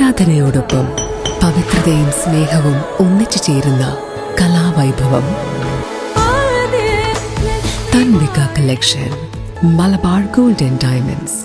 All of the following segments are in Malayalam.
ആരാധനയോടൊപ്പം പവിത്രതയും സ്നേഹവും ഒന്നിച്ചു ചേരുന്ന കലാവൈഭവം. Tanvika collection Malabar gold and diamonds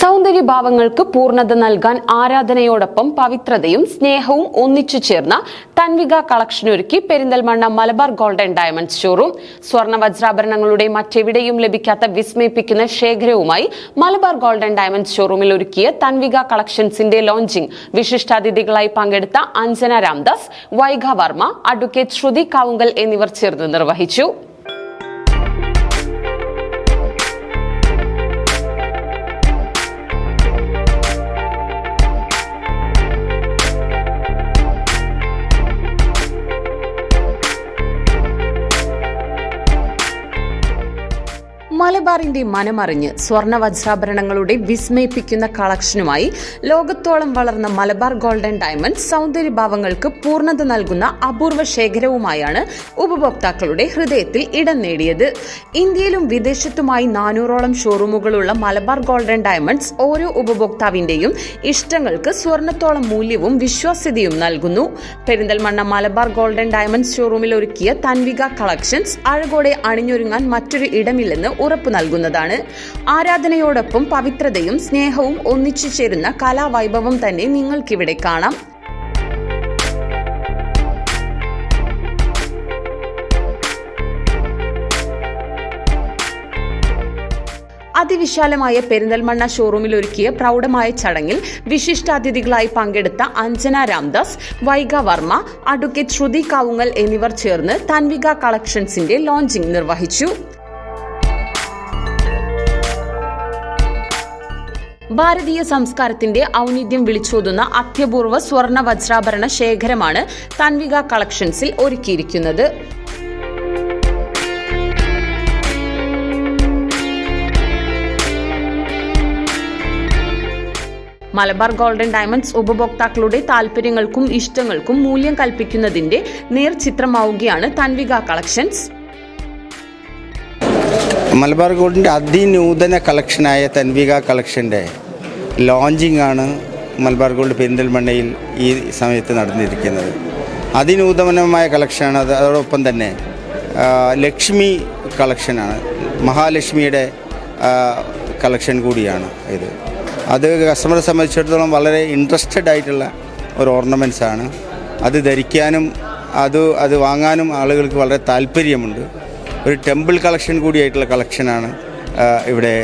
സൗന്ദര്യഭാവങ്ങൾക്ക് പൂർണത നൽകാൻ ആരാധനയോടൊപ്പം പവിത്രതയും സ്നേഹവും ഒന്നിച്ചു ചേർന്ന തൻവിക കളക്ഷൻ ഒരുക്കി Perinthalmanna Malabar golden diamond showroom. സ്വർണ വജ്രാഭരണങ്ങളുടെ മറ്റെവിടെയും ലഭിക്കാത്ത വിസ്മയിപ്പിക്കുന്ന ശേഖരവുമായി മലബാർ ഗോൾഡൻ ഡയമണ്ട് ഷോറൂമിൽ ഒരുക്കിയ തൻവിക കളക്ഷൻസിന്റെ ലോഞ്ചിംഗ് വിശിഷ്ടാതിഥികളായി പങ്കെടുത്ത അഞ്ജന രാംദാസ് വൈഗ വർമ്മ അഡ്വക്കേറ്റ് ശ്രുതി കാവുങ്കൽ എന്നിവർ ചേർന്ന് നിർവഹിച്ചു. മലബാറിന്റെ മനമറിഞ്ഞ് സ്വർണ വജ്രാഭരണങ്ങളുടെ വിസ്മയിപ്പിക്കുന്ന കളക്ഷനുമായി ലോകത്തോളം വളർന്ന മലബാർ ഗോൾഡൻ ഡയമണ്ട് സൗന്ദര്യഭാവങ്ങൾക്ക് പൂർണത നൽകുന്ന അപൂർവ ശേഖരവുമായാണ് ഉപഭോക്താക്കളുടെ ഹൃദയത്തിൽ ഇടം നേടിയത്. ഇന്ത്യയിലും വിദേശത്തുമായി നാനൂറോളം ഷോറൂമുകളുള്ള മലബാർ ഗോൾഡൻ ഡയമണ്ട്സ് ഓരോ ഉപഭോക്താവിന്റെയും ഇഷ്ടങ്ങൾക്ക് സ്വർണത്തോളം മൂല്യവും വിശ്വാസ്യതയും നൽകുന്നു. പെരിന്തൽമണ്ണ മലബാർ ഗോൾഡൻ ഡയമണ്ട്സ് ഷോറൂമിൽ ഒരുക്കിയ തൻവിക കളക്ഷൻസ് അഴകോടെ അണിഞ്ഞൊരുങ്ങാൻ മറ്റൊരു ഇടമില്ലെന്ന് ഉറപ്പു നൽകുന്നതാണ്. ആരാധനയോടൊപ്പം പവിത്രതയും സ്നേഹവും ഒന്നിച്ചു ചേരുന്ന കലാവൈഭവം തന്നെ നിങ്ങൾക്കിവിടെ കാണാം. അതിവിശാലമായ പെരിന്തൽമണ്ണ ഷോറൂമിൽ ഒരുക്കിയ പ്രൗഢമായ ചടങ്ങിൽ വിശിഷ്ടാതിഥികളായി പങ്കെടുത്ത അഞ്ജന രാംദാസ് വൈഗ വർമ്മ അഡ്വക്കേറ്റ് ശ്രുതി കാവുങ്ങൽ എന്നിവർ ചേർന്ന് തൻവിക കളക്ഷൻസിന്റെ ലോഞ്ചിംഗ് നിർവഹിച്ചു. ഭാരതീയ സംസ്കാരത്തിന്റെ ഔന്നിധ്യം വിളിച്ചോതുന്ന അത്യപൂർവ സ്വർണ വജ്രാഭരണ ശേഖരമാണ് തൻവിക കളക്ഷൻസിൽ ഒരുക്കിയിരിക്കുന്നത്. മലബാർ ഗോൾഡൻ ഡയമണ്ട്സ് ഉപഭോക്താക്കളുടെ താൽപര്യങ്ങൾക്കും ഇഷ്ടങ്ങൾക്കും മൂല്യം കൽപ്പിക്കുന്നതിന്റെ നേർചിത്രമാവുകയാണ് തൻവിക കളക്ഷൻസ്. മലബാർ ഗോൾഡിന്റെ അതിനൂതന കളക്ഷനായ തൻവിക കളക്ഷന്റെ ലോഞ്ചിങ് ആണ് മലബാർ ഗോൾഡ് പെരിന്തൽമണ്ണയിൽ ഈ സമയത്ത് നടന്നിരിക്കുന്നത്. അതിനൂതനമായ കളക്ഷനാണ് അത്. അതോടൊപ്പം തന്നെ ലക്ഷ്മി കളക്ഷനാണ്. മഹാലക്ഷ്മിയുടെ കളക്ഷൻ കൂടിയാണ് ഇത്. അത് കസ്റ്റമറെ സംബന്ധിച്ചിടത്തോളം വളരെ ഇൻട്രസ്റ്റഡ് ആയിട്ടുള്ള ഒരു ഓർണമെൻസാണ് അത് ധരിക്കാനും അത് അത് വാങ്ങാനും ആളുകൾക്ക് വളരെ താല്പര്യമുണ്ട്. ഒരു ടെമ്പിൾ കളക്ഷൻ കൂടിയായിട്ടുള്ള കളക്ഷനാണ് ഇവിടെ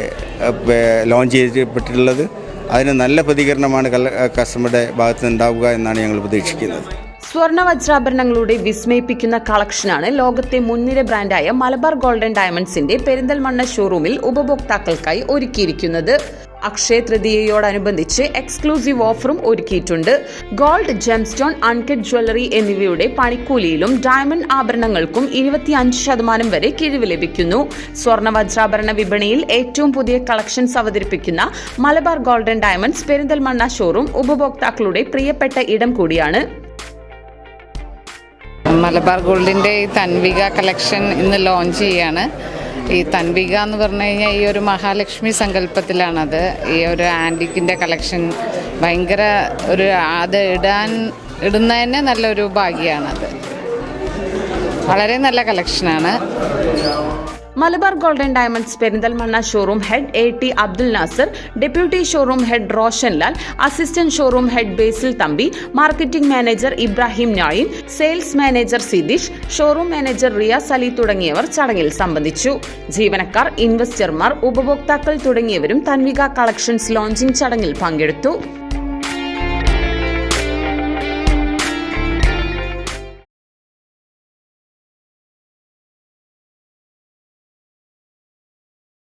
ലോഞ്ച് ചെയ്യപ്പെട്ടിട്ടുള്ളത് അതിന് നല്ല പ്രതികരണമാണ് കസ്റ്റമറുടെ ഭാഗത്ത് ഉണ്ടാവുക എന്നാണ് ഞങ്ങൾ പ്രതീക്ഷിക്കുന്നത്. സ്വർണ വജ്രാഭരണങ്ങളുടെ വിസ്മയിപ്പിക്കുന്ന കളക്ഷനാണ് ലോകത്തെ മുൻനിര ബ്രാൻഡായ മലബാർ ഗോൾഡൻ ഡയമണ്ട്സിന്റെ പെരിന്തൽമണ്ണ ഷോറൂമിൽ ഉപഭോക്താക്കൾക്കായി ഒരുക്കിയിരിക്കുന്നത്. അക്ഷയ തൃതീയയോടനുബന്ധിച്ച് എക്സ്ക്ലൂസീവ് ഓഫറും ഒരുക്കിയിട്ടുണ്ട്. ഗോൾഡ് ജെംസ്റ്റോൺ അൺകട്ട് ജ്വല്ലറി എന്നിവയുടെ പണിക്കൂലിയിലും ഡയമണ്ട് ആഭരണങ്ങൾക്കും ഇരുപത്തിയഞ്ച് ശതമാനം വരെ കിഴിവ് ലഭിക്കുന്നു. സ്വർണ വജ്രാഭരണ വിപണിയിൽ ഏറ്റവും പുതിയ കളക്ഷൻസ് അവതരിപ്പിക്കുന്ന Malabar golden diamonds Perinthalmanna showroom ഉപഭോക്താക്കളുടെ പ്രിയപ്പെട്ട ഇടം കൂടിയാണ്. മലബാർ ഗോൾഡിന്റെ തൻവിക കളക്ഷൻ ഇന്ന് ലോഞ്ച് ചെയ്യാണ്. ഈ തൻവിക എന്ന് പറഞ്ഞു കഴിഞ്ഞാൽ ഈ ഒരു മഹാലക്ഷ്മി സങ്കല്പത്തിലാണത്. ഈ ഒരു ആന്റിക്കിന്റെ കളക്ഷൻ ഭയങ്കര ഒരു അത് ഇടാൻ ഇടുന്നതന്നെ നല്ലൊരു ഭാഗ്യമാണത്. വളരെ നല്ല കളക്ഷനാണ്. Malabar golden diamonds Perinthalmanna showroom head A T Abdul Nasar deputy showroom head Roshan Lal assistant showroom head Basil Thampi marketing manager Ibrahim Nain sales manager Sidish showroom manager Riyas Ali തുടങ്ങിയവർ ചടങ്ങിൽ സംബന്ധിച്ചു. ജീവനക്കാർ ഇൻവെസ്റ്റർമാർ ഉപഭോക്താക്കൾ തുടങ്ങിയവരും തൻവിക കളക്ഷൻസ് ലോഞ്ചിംഗ് ചടങ്ങിൽ പങ്കെടുത്തു.